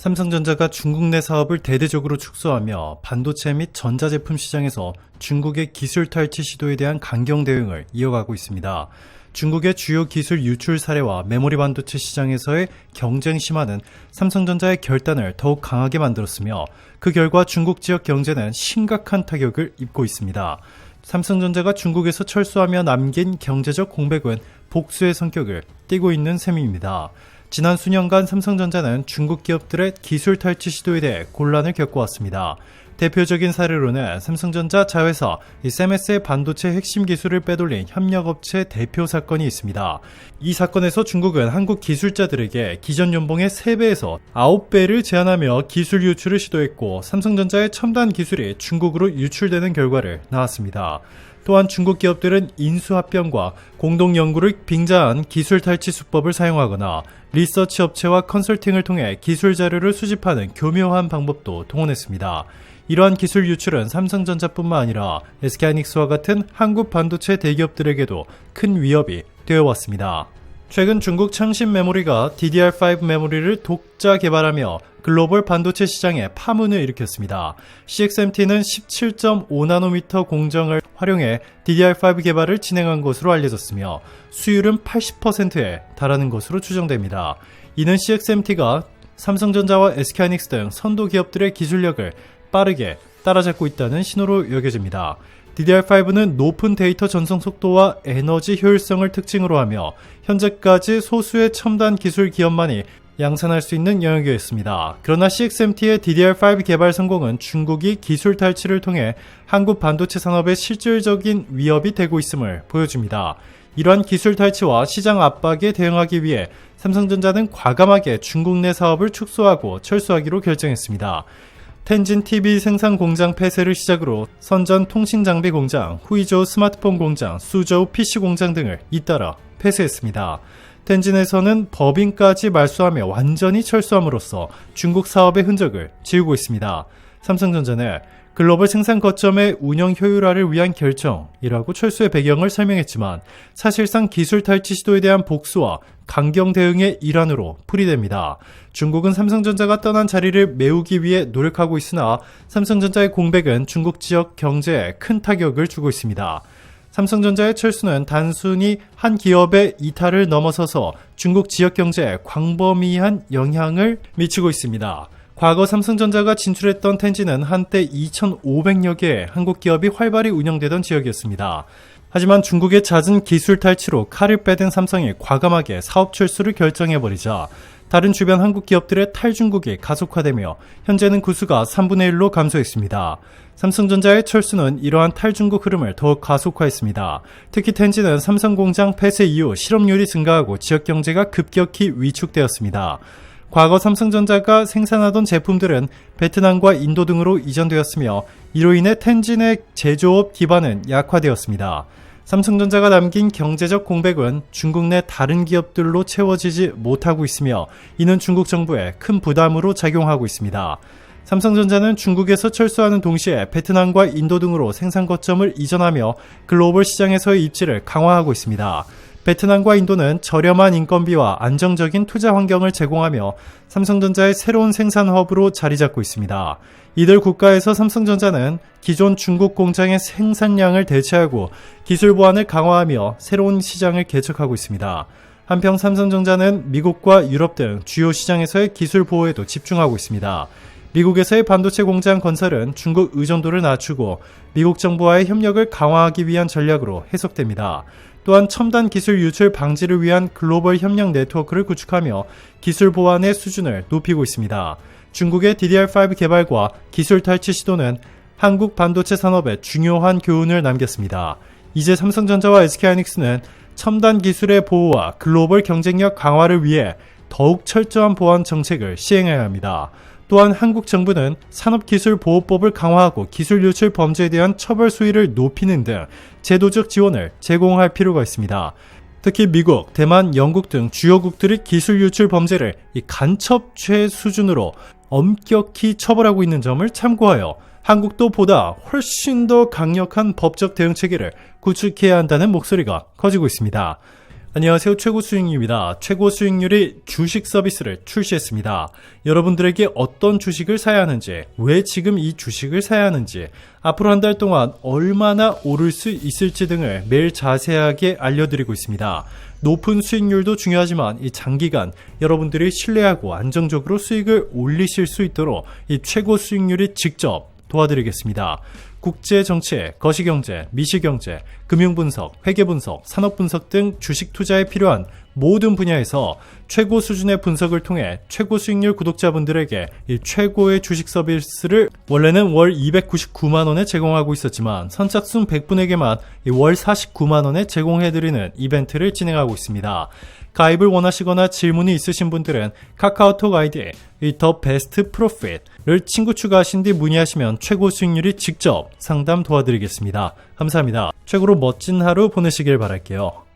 삼성전자가 중국 내 사업을 대대적으로 축소하며 반도체 및 전자제품 시장에서 중국의 기술 탈취 시도에 대한 강경 대응을 이어가고 있습니다. 중국의 주요 기술 유출 사례와 메모리 반도체 시장에서의 경쟁 심화는 삼성전자의 결단을 더욱 강하게 만들었으며 그 결과 중국 지역 경제는 심각한 타격을 입고 있습니다. 삼성전자가 중국에서 철수하며 남긴 경제적 공백은 복수의 성격을 띠고 있는 셈입니다. 지난 수년간 삼성전자는 중국 기업들의 기술 탈취 시도에 대해 곤란을 겪어왔습니다. 대표적인 사례로는 삼성전자 자회사 세메스의 반도체 핵심 기술을 빼돌린 협력업체 대표 사건이 있습니다. 이 사건에서 중국은 한국 기술자들에게 기존 연봉의 3배에서 9배를 제한하며 기술 유출을 시도했고 삼성전자의 첨단 기술이 중국으로 유출되는 결과를 낳았습니다. 또한 중국 기업들은 인수합병과 공동 연구를 빙자한 기술 탈취 수법을 사용하거나 리서치 업체와 컨설팅을 통해 기술 자료를 수집하는 교묘한 방법도 동원했습니다. 이러한 기술 유출은 삼성전자뿐만 아니라 SK하이닉스와 같은 한국 반도체 대기업들에게도 큰 위협이 되어 왔습니다. 최근 중국 창신 메모리가 DDR5 메모리를 독자 개발하며 글로벌 반도체 시장에 파문을 일으켰습니다. CXMT는 17.5나노미터 공정을 활용해 DDR5 개발을 진행한 것으로 알려졌으며 수율은 80%에 달하는 것으로 추정됩니다. 이는 CXMT가 삼성전자와 SK하이닉스 등 선도 기업들의 기술력을 빠르게 따라잡고 있다는 신호로 여겨집니다. DDR5는 높은 데이터 전송 속도와 에너지 효율성을 특징으로 하며 현재까지 소수의 첨단 기술 기업만이 양산할 수 있는 영역이었습니다. 그러나 CXMT의 DDR5 개발 성공은 중국이 기술 탈취를 통해 한국 반도체 산업에 실질적인 위협이 되고 있음을 보여줍니다. 이러한 기술 탈취와 시장 압박에 대응하기 위해 삼성전자는 과감하게 중국 내 사업을 축소하고 철수하기로 결정했습니다. 텐진 TV 생산 공장 폐쇄를 시작으로 선전 통신 장비 공장, 후이조 스마트폰 공장, 수저우 PC 공장 등을 잇따라 폐쇄했습니다. 텐진에서는 법인까지 말소하며 완전히 철수함으로써 중국 사업의 흔적을 지우고 있습니다. 삼성전자는 글로벌 생산 거점의 운영 효율화를 위한 결정이라고 철수의 배경을 설명했지만 사실상 기술 탈취 시도에 대한 복수와 강경 대응의 일환으로 풀이됩니다. 중국은 삼성전자가 떠난 자리를 메우기 위해 노력하고 있으나 삼성전자의 공백은 중국 지역 경제에 큰 타격을 주고 있습니다. 삼성전자의 철수는 단순히 한 기업의 이탈을 넘어서서 중국 지역 경제에 광범위한 영향을 미치고 있습니다. 과거 삼성전자가 진출했던 텐지는 한때 2,500여 개의 한국 기업이 활발히 운영되던 지역이었습니다. 하지만 중국의 잦은 기술 탈취로 칼을 빼든 삼성이 과감하게 사업 철수를 결정해버리자 다른 주변 한국 기업들의 탈중국이 가속화되며 현재는 구수가 3분의 1로 감소했습니다. 삼성전자의 철수는 이러한 탈중국 흐름을 더욱 가속화했습니다. 특히 텐지는 삼성 공장 폐쇄 이후 실업률이 증가하고 지역 경제가 급격히 위축되었습니다. 과거 삼성전자가 생산하던 제품들은 베트남과 인도 등으로 이전되었으며 이로 인해 텐진의 제조업 기반은 약화되었습니다. 삼성전자가 남긴 경제적 공백은 중국 내 다른 기업들로 채워지지 못하고 있으며 이는 중국 정부에 큰 부담으로 작용하고 있습니다. 삼성전자는 중국에서 철수하는 동시에 베트남과 인도 등으로 생산 거점을 이전하며 글로벌 시장에서의 입지를 강화하고 있습니다. 베트남과 인도는 저렴한 인건비와 안정적인 투자 환경을 제공하며 삼성전자의 새로운 생산 허브로 자리 잡고 있습니다. 이들 국가에서 삼성전자는 기존 중국 공장의 생산량을 대체하고 기술 보안을 강화하며 새로운 시장을 개척하고 있습니다. 한편 삼성전자는 미국과 유럽 등 주요 시장에서의 기술 보호에도 집중하고 있습니다. 미국에서의 반도체 공장 건설은 중국 의존도를 낮추고 미국 정부와의 협력을 강화하기 위한 전략으로 해석됩니다. 또한 첨단 기술 유출 방지를 위한 글로벌 협력 네트워크를 구축하며 기술 보완의 수준을 높이고 있습니다. 중국의 DDR5 개발과 기술 탈취 시도는 한국 반도체 산업에 중요한 교훈을 남겼습니다. 이제 삼성전자와 SK하이닉스는 첨단 기술의 보호와 글로벌 경쟁력 강화를 위해 더욱 철저한 보안 정책을 시행해야 합니다. 또한 한국 정부는 산업기술보호법을 강화하고 기술 유출 범죄에 대한 처벌 수위를 높이는 등 제도적 지원을 제공할 필요가 있습니다. 특히 미국, 대만, 영국 등 주요국들이 기술 유출 범죄를 이 간첩죄 수준으로 엄격히 처벌하고 있는 점을 참고하여 한국도 보다 훨씬 더 강력한 법적 대응 체계를 구축해야 한다는 목소리가 커지고 있습니다. 안녕하세요. 최고 수익률입니다. 최고 수익률이 주식 서비스를 출시했습니다. 여러분들에게 어떤 주식을 사야 하는지, 왜 지금 이 주식을 사야 하는지, 앞으로 한 달 동안 얼마나 오를 수 있을지 등을 매일 자세하게 알려드리고 있습니다. 높은 수익률도 중요하지만 이 장기간 여러분들이 신뢰하고 안정적으로 수익을 올리실 수 있도록 이 최고 수익률이 직접 도와드리겠습니다. 국제 정치, 거시 경제, 미시 경제, 금융 분석, 회계 분석, 산업 분석 등 주식 투자에 필요한 모든 분야에서 최고 수준의 분석을 통해 최고 수익률 구독자분들에게 이 최고의 주식 서비스를 원래는 월 299만 원에 제공하고 있었지만 선착순 100분에게만 월 49만 원에 제공해드리는 이벤트를 진행하고 있습니다. 가입을 원하시거나 질문이 있으신 분들은 카카오톡 아이디 더 베스트 프로핏을 친구 추가하신 뒤 문의하시면 최고 수익률이 직접 상담 도와드리겠습니다. 감사합니다. 최고로 멋진 하루 보내시길 바랄게요.